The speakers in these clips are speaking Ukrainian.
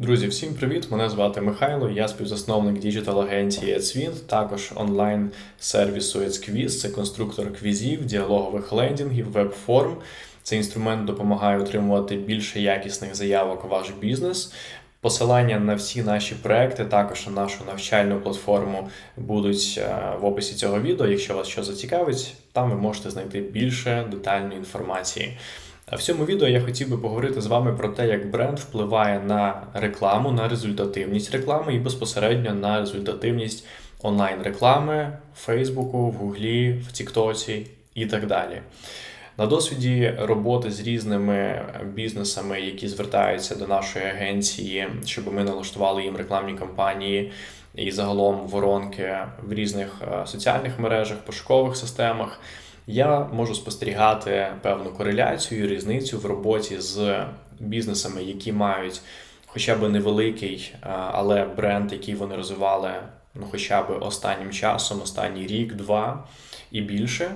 Друзі, всім привіт! Мене звати Михайло. Я співзасновник діджитал-агенції EdsWint, також онлайн-сервісу EdsQuiz. Це конструктор квізів, діалогових лендінгів, веб-форм. Цей інструмент допомагає отримувати більше якісних заявок у ваш бізнес. Посилання на всі наші проекти, також на нашу навчальну платформу будуть е, в описі цього відео. Якщо вас що зацікавить, там ви можете знайти більше детальної інформації. А В цьому відео я хотів би поговорити з вами про те, як бренд впливає на рекламу, на результативність реклами і безпосередньо на результативність онлайн-реклами в Фейсбуку, в Гуглі, в Тіктоці і так далі. На досвіді роботи з різними бізнесами, які звертаються до нашої агенції, щоб ми налаштували їм рекламні кампанії і загалом воронки в різних е, соціальних мережах, пошукових системах, я можу спостерігати певну кореляцію, різницю в роботі з бізнесами, які мають хоча б невеликий, е, але бренд, який вони розвивали ну, хоча б останнім часом, останній рік, два і більше,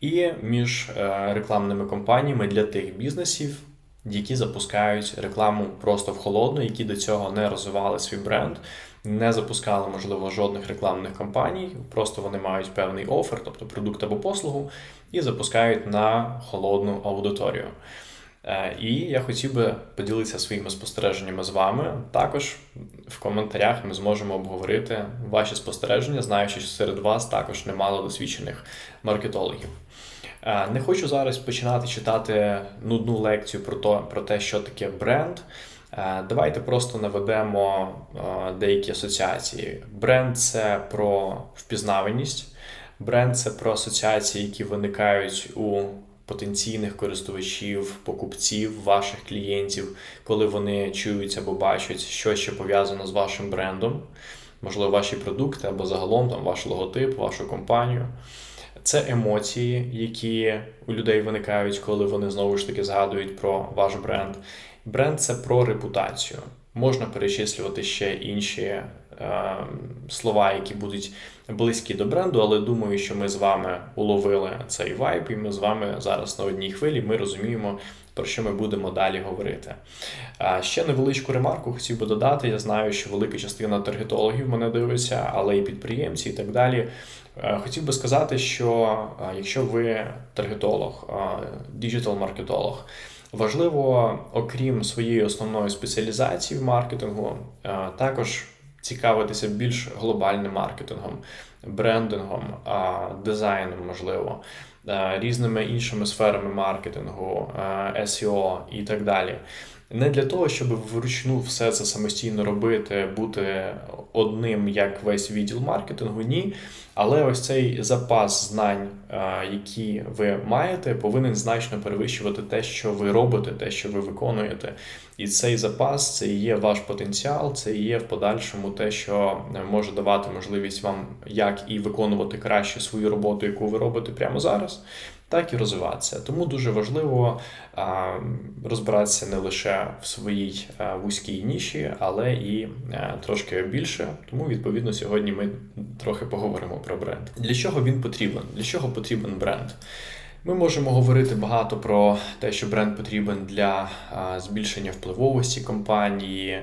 і між е, рекламними компаніями для тих бізнесів, які запускають рекламу просто в холодну, які до цього не розвивали свій бренд, не запускали, можливо, жодних рекламних кампаній, просто вони мають певний офер, тобто продукт або послугу, і запускають на холодну аудиторію. Е, І я хотів би поділитися своїми спостереженнями з вами. Також в коментарях ми зможемо обговорити ваші спостереження, знаючи, що серед вас також немало досвідчених маркетологів. Е, Не хочу зараз починати читати нудну лекцію про то, про те, що таке бренд. Е, Давайте просто наведемо е, деякі асоціації. Бренд це про впізнаваність, бренд це про асоціації, які виникають у потенційних користувачів, покупців, ваших клієнтів, коли вони чують або бачать що пов'язано з вашим брендом, можливо, ваші продукти або загалом там ваш логотип, вашу компанію. Це емоції, які у людей виникають, коли вони знову ж таки згадують про ваш бренд. Бренд це про репутацію. Можна перечислювати ще інші е, слова, які будуть близькі до бренду, але думаю, що ми з вами уловили цей вайб, і ми з вами зараз на одній хвилі. Ми розуміємо, про що ми будемо далі говорити. А ще невеличку ремарку хотів би додати. Я знаю, що велика частина таргетологів мене дивиться, але і підприємці, і так далі. Е, Хотів би сказати, що е, якщо ви таргетолог, діджитал-маркетолог, важливо, окрім своєї основної спеціалізації в маркетингу, е, також цікавитися більш глобальним маркетингом, брендингом, дизайном, можливо, е, різними іншими сферами маркетингу, е, SEO і так далі. Не для того, щоб вручну все це самостійно робити, бути одним як весь відділ маркетингу, ні. Але ось цей запас знань, е, які ви маєте, повинен значно перевищувати те, що ви робите, те, що ви виконуєте. І цей запас це і є ваш потенціал, це і є в подальшому те, що може давати можливість вам як і виконувати краще свою роботу, яку ви робите прямо зараз, так і розвиватися. Тому дуже важливо розбиратися не лише в своїй вузькій ніші, але і трошки більше. Тому, відповідно, сьогодні ми трохи поговоримо про бренд. Для чого він потрібен? Для чого потрібен бренд? Ми можемо говорити багато про те, що бренд потрібен для збільшення впливовості компанії,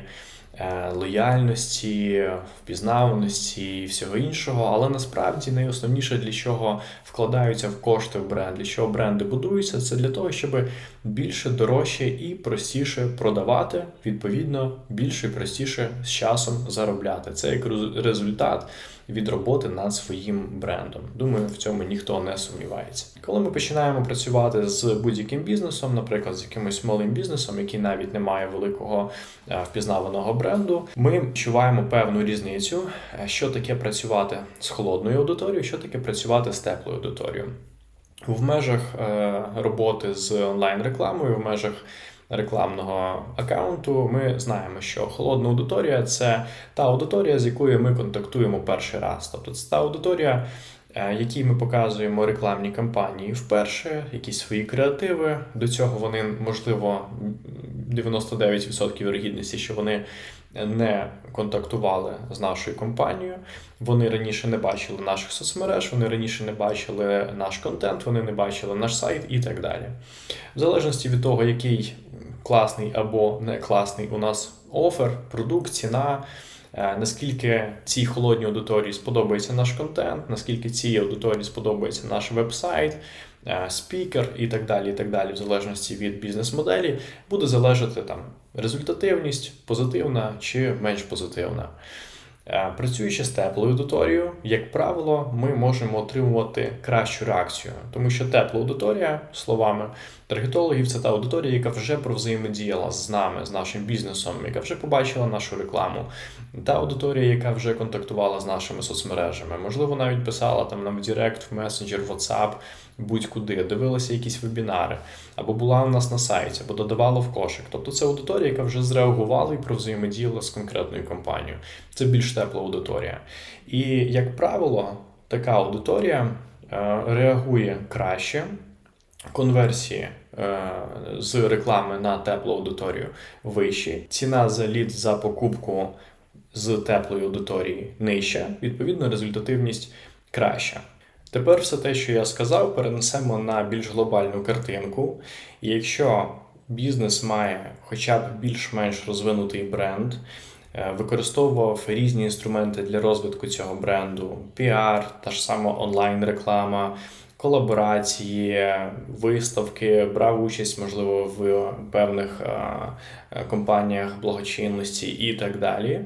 лояльності, впізнаваності і всього іншого. Але насправді найосновніше для чого вкладаються в кошти в бренд, для чого бренди будуються, це для того, щоб більше дорожче і простіше продавати, відповідно, більше і простіше з часом заробляти. Це як результат від роботи над своїм брендом. Думаю, в цьому ніхто не сумнівається. Коли ми починаємо працювати з будь-яким бізнесом, наприклад, з якимось малим бізнесом, який навіть не має великого е, впізнаваного бренду, ми відчуваємо певну різницю, е, що таке працювати з холодною аудиторією, що таке працювати з теплою аудиторією. В межах е, роботи з онлайн-рекламою, в межах рекламного аккаунту, ми знаємо, що холодна аудиторія це та аудиторія, з якою ми контактуємо перший раз. Тобто це та аудиторія, е, якій ми показуємо рекламні кампанії вперше, якісь свої креативи. До цього вони, можливо, 99% вірогідності, що вони не контактували з нашою компанією. Вони раніше не бачили наших соцмереж, вони раніше не бачили наш контент, вони не бачили наш сайт і так далі. В залежності від того, який класний або не класний у нас офер, продукт, ціна. Е, Наскільки цій холодній аудиторії сподобається наш контент, наскільки цій аудиторії сподобається наш веб-сайт, е, спікер і так далі, і так далі, в залежності від бізнес-моделі, буде залежати там результативність, позитивна чи менш позитивна. Е, Працюючи з теплою аудиторією, як правило, ми можемо отримувати кращу реакцію, тому що тепла аудиторія, словами таргетологів, це та аудиторія, яка вже провзаємодіяла з нами, з нашим бізнесом, яка вже побачила нашу рекламу, та аудиторія, яка вже контактувала з нашими соцмережами, можливо, навіть писала там нам в Директ, в месенджер, в WhatsApp, будь-куди, дивилася якісь вебінари, або була у нас на сайті, або додавала в кошик. Тобто це аудиторія, яка вже зреагувала і провзаємодіяла з конкретною компанією. Це більш тепла аудиторія. І, як правило, така аудиторія е, реагує краще. Конверсії е, з реклами на теплу аудиторію вищі. Ціна за лід за покупку з теплої аудиторії нижча, відповідно, результативність краща. Тепер все те, що я сказав, перенесемо на більш глобальну картинку. Якщо бізнес має хоча б більш-менш розвинутий бренд, використовував різні інструменти для розвитку цього бренду: піар, та ж сама онлайн-реклама, колаборації, виставки, брав участь, можливо, в певних е, е, компаніях благочинності і так далі.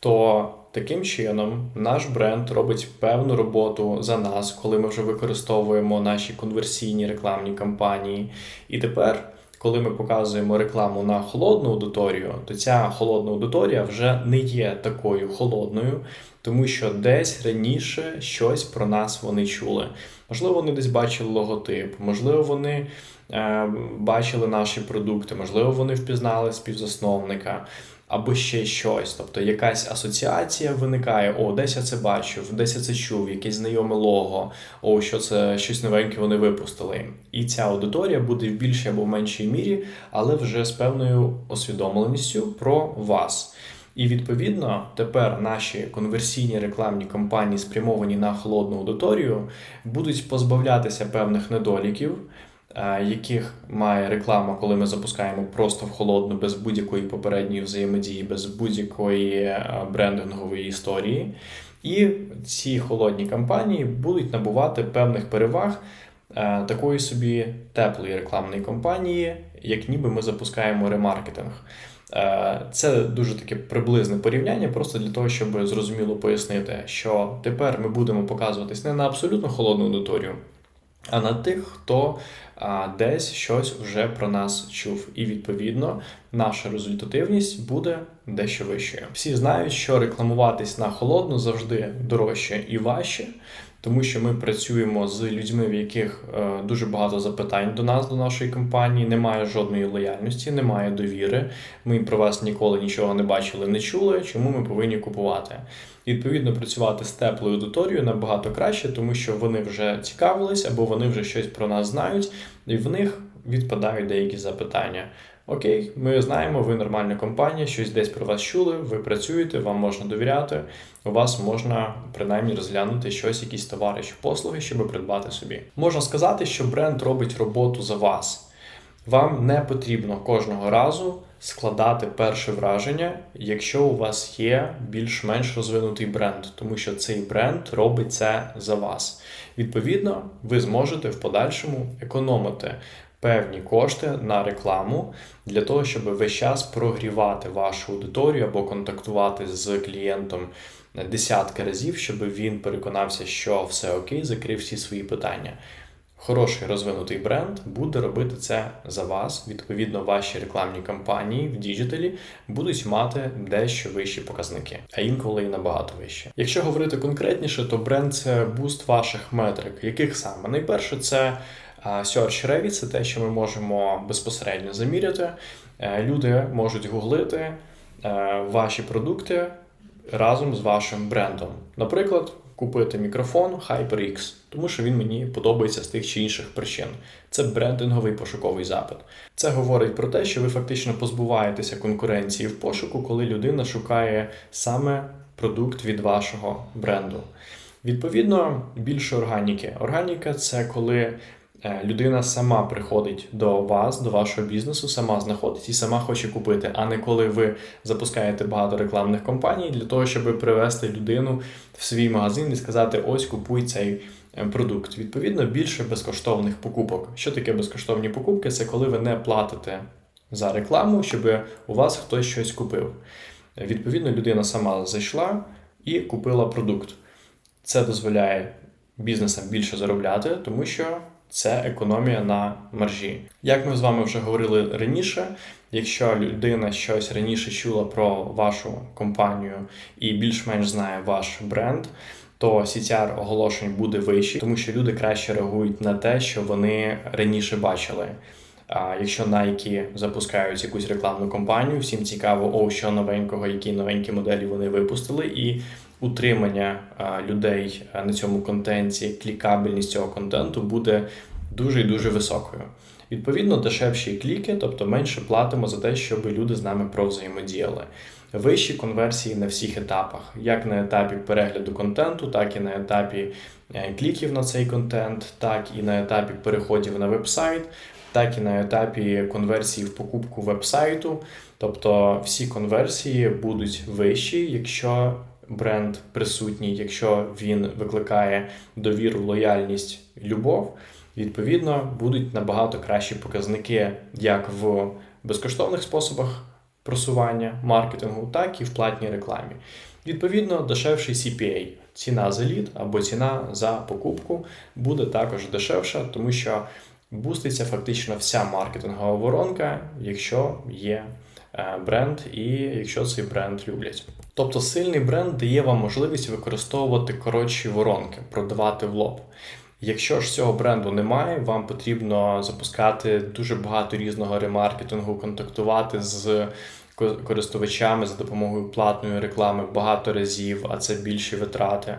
То таким чином наш бренд робить певну роботу за нас, коли ми вже використовуємо наші конверсійні рекламні кампанії. І тепер, коли ми показуємо рекламу на холодну аудиторію, то ця холодна аудиторія вже не є такою холодною, тому що десь раніше щось про нас вони чули. Можливо, вони десь бачили логотип, можливо, вони е, бачили наші продукти, можливо, вони впізнали співзасновника. Або ще щось, тобто якась асоціація виникає: о, десь я це бачив, десь я це чув, якесь знайоме лого, о, що це щось новеньке вони випустили. І ця аудиторія буде в більшій або в меншій мірі, але вже з певною освідомленістю про вас. І відповідно тепер наші конверсійні рекламні кампанії, спрямовані на холодну аудиторію, будуть позбавлятися певних недоліків, яких має реклама, коли ми запускаємо просто в холодну, без будь-якої попередньої взаємодії, без будь-якої е, брендингової історії. І ці холодні кампанії будуть набувати певних переваг е, такої собі теплої рекламної кампанії, як ніби ми запускаємо ремаркетинг. Е, Це дуже таке приблизне порівняння, просто для того, щоб зрозуміло пояснити, що тепер ми будемо показуватись не на абсолютно холодну аудиторію, а на тих, хто а, десь щось вже про нас чув. І відповідно наша результативність буде дещо вищою. Всі знають, що рекламуватись на холодну завжди дорожче і важче. Тому що ми працюємо з людьми, в яких е, дуже багато запитань до нас, до нашої компанії, немає жодної лояльності, немає довіри. Ми про вас ніколи нічого не бачили, не чули. Чому ми повинні купувати? Відповідно, працювати з теплою аудиторією набагато краще, тому що вони вже цікавились або вони вже щось про нас знають, і в них відпадають деякі запитання. Окей, ми знаємо, ви нормальна компанія, щось десь про вас чули, ви працюєте, вам можна довіряти. У вас можна принаймні розглянути щось, якісь товари чи послуги, щоб придбати собі. Можна сказати, що бренд робить роботу за вас. Вам не потрібно кожного разу складати перше враження, якщо у вас є більш-менш розвинутий бренд, тому що цей бренд робить це за вас. Відповідно, ви зможете в подальшому економити певні кошти на рекламу для того, щоб весь час прогрівати вашу аудиторію або контактувати з клієнтом десятки разів, щоб він переконався, що все окей, закрив всі свої питання. Хороший розвинутий бренд буде робити це за вас. Відповідно, ваші рекламні кампанії в діджиталі будуть мати дещо вищі показники, а інколи і набагато вищі. Якщо говорити конкретніше, то бренд це буст ваших метрик. Яких саме? Найперше, це Search Revit, це те, що ми можемо безпосередньо заміряти. Е, Люди можуть гуглити е, ваші продукти разом з вашим брендом. Наприклад, купити мікрофон HyperX, тому що він мені подобається з тих чи інших причин. Це брендинговий пошуковий запит. Це говорить про те, що ви фактично позбуваєтеся конкуренції в пошуку, коли людина шукає саме продукт від вашого бренду. Відповідно, більше органіки. Органіка це коли Людина сама приходить до вас, до вашого бізнесу, сама знаходить і сама хоче купити, а не коли ви запускаєте багато рекламних кампаній для того, щоб привести людину в свій магазин і сказати: ось купуй цей е, продукт. Відповідно, більше безкоштовних покупок. Що таке безкоштовні покупки? Це коли ви не платите за рекламу, щоб у вас хтось щось купив. Е, Відповідно, людина сама зайшла і купила продукт. Це дозволяє бізнесам більше заробляти, тому що це економія на маржі. Як ми з вами вже говорили раніше, якщо людина щось раніше чула про вашу компанію і більш-менш знає ваш бренд, то CTR оголошень буде вищий, тому що люди краще реагують на те, що вони раніше бачили. А якщо Nike запускають якусь рекламну кампанію, всім цікаво, о, що новенького, які новенькі моделі вони випустили, і утримання людей на цьому контенті, клікабельність цього контенту буде дуже і дуже високою. Відповідно, дешевші кліки, тобто менше платимо за те, щоб люди з нами провзаємодіяли. Вищі конверсії на всіх етапах, як на етапі перегляду контенту, так і на етапі е, кліків на цей контент, так і на етапі переходів на веб-сайт, так і на етапі конверсії в покупку веб-сайту. Тобто всі конверсії будуть вищі, якщо бренд присутній, якщо він викликає довіру, лояльність, любов. Відповідно, будуть набагато кращі показники як в безкоштовних способах просування маркетингу, так і в платній рекламі. Відповідно, дешевший CPA, ціна за лід або ціна за покупку буде також дешевша, тому що буститься фактично вся маркетингова воронка, якщо є е, бренд і якщо цей бренд люблять. Тобто сильний бренд дає вам можливість використовувати коротші воронки, продавати в лоб. Якщо ж цього бренду немає, вам потрібно запускати дуже багато різного ремаркетингу, контактувати з користувачами за допомогою платної реклами багато разів, а це більші витрати.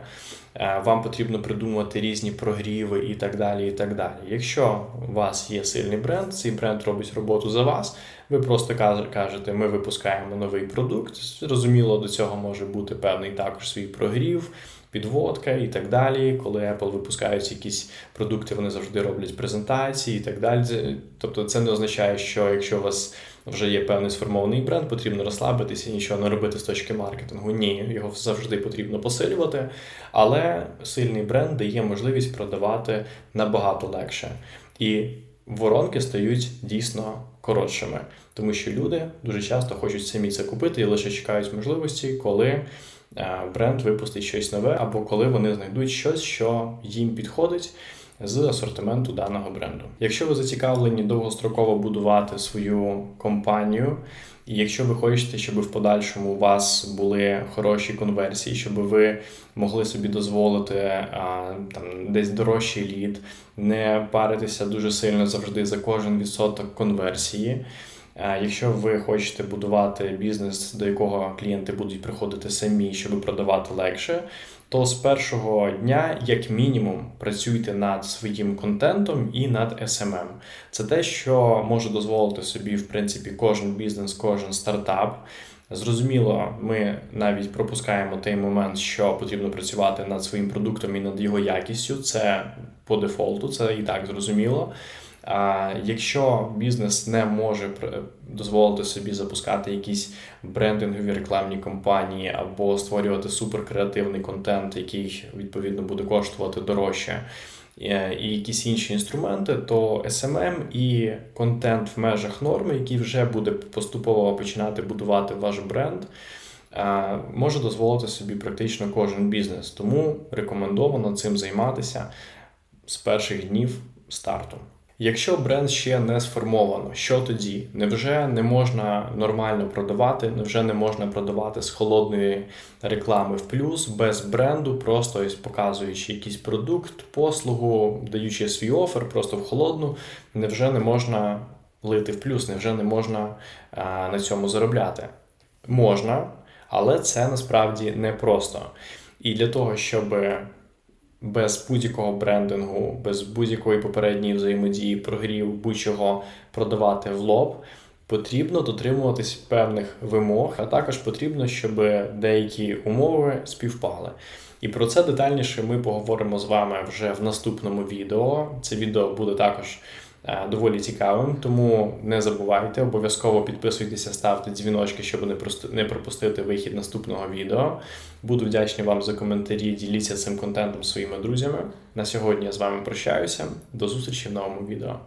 Е, Вам потрібно придумувати різні прогріви і так далі. і так далі. Якщо у вас є сильний бренд, цей бренд робить роботу за вас. Ви просто кажете, ми випускаємо новий продукт. Зрозуміло, до цього може бути певний також свій прогрів підводка і так далі. Коли Apple випускають якісь продукти, вони завжди роблять презентації і так далі. Тобто, це не означає, що якщо у вас вже є певний сформований бренд, потрібно розслабитися і нічого не робити з точки маркетингу. Ні, його завжди потрібно посилювати. Але сильний бренд дає можливість продавати набагато легше. І воронки стають дійсно коротшими, тому що люди дуже часто хочуть самі це купити і лише чекають можливості, коли. Е, бренд випустить щось нове, або коли вони знайдуть щось, що їм підходить з асортименту даного бренду. Якщо ви зацікавлені довгостроково будувати свою компанію, і якщо ви хочете, щоб в подальшому у вас були хороші конверсії, щоб ви могли собі дозволити а, там десь дорожчий лід, не паритися дуже сильно завжди за кожен відсоток конверсії. Якщо ви хочете будувати бізнес, до якого клієнти будуть приходити самі, щоб продавати легше, то з першого дня, як мінімум, працюйте над своїм контентом і над SMM. Це те, що може дозволити собі, в принципі, кожен бізнес, кожен стартап. Зрозуміло, ми навіть пропускаємо той момент, що потрібно працювати над своїм продуктом і над його якістю. Це по дефолту, це і так зрозуміло. А якщо бізнес не може дозволити собі запускати якісь брендингові рекламні кампанії або створювати суперкреативний контент, який відповідно буде коштувати дорожче, е, і якісь інші інструменти, то SMM і контент в межах норми, який вже буде поступово починати будувати ваш бренд. Е, може дозволити собі практично кожен бізнес, тому рекомендовано цим займатися з перших днів старту. Якщо бренд ще не сформовано, що тоді? Невже не можна нормально продавати? Невже не можна продавати з холодної реклами в плюс без бренду, просто показуючи якийсь продукт, послугу, даючи свій офер просто в холодну? Невже не можна лити в плюс? Невже не можна а, на цьому заробляти? Можна, але це насправді не просто. І для того, щоб без будь-якого брендингу, без будь-якої попередньої взаємодії, прогрів, будь-чого продавати в лоб, потрібно дотримуватись певних вимог, а також потрібно, щоб деякі умови співпали. І про це детальніше ми поговоримо з вами вже в наступному відео. Це відео буде також доволі цікавим, тому не забувайте, обов'язково підписуйтеся, ставте дзвіночки, щоб не не пропустити вихід наступного відео. Буду вдячний вам за коментарі. Діліться цим контентом своїми друзями. На сьогодні я з вами прощаюся. До зустрічі в новому відео.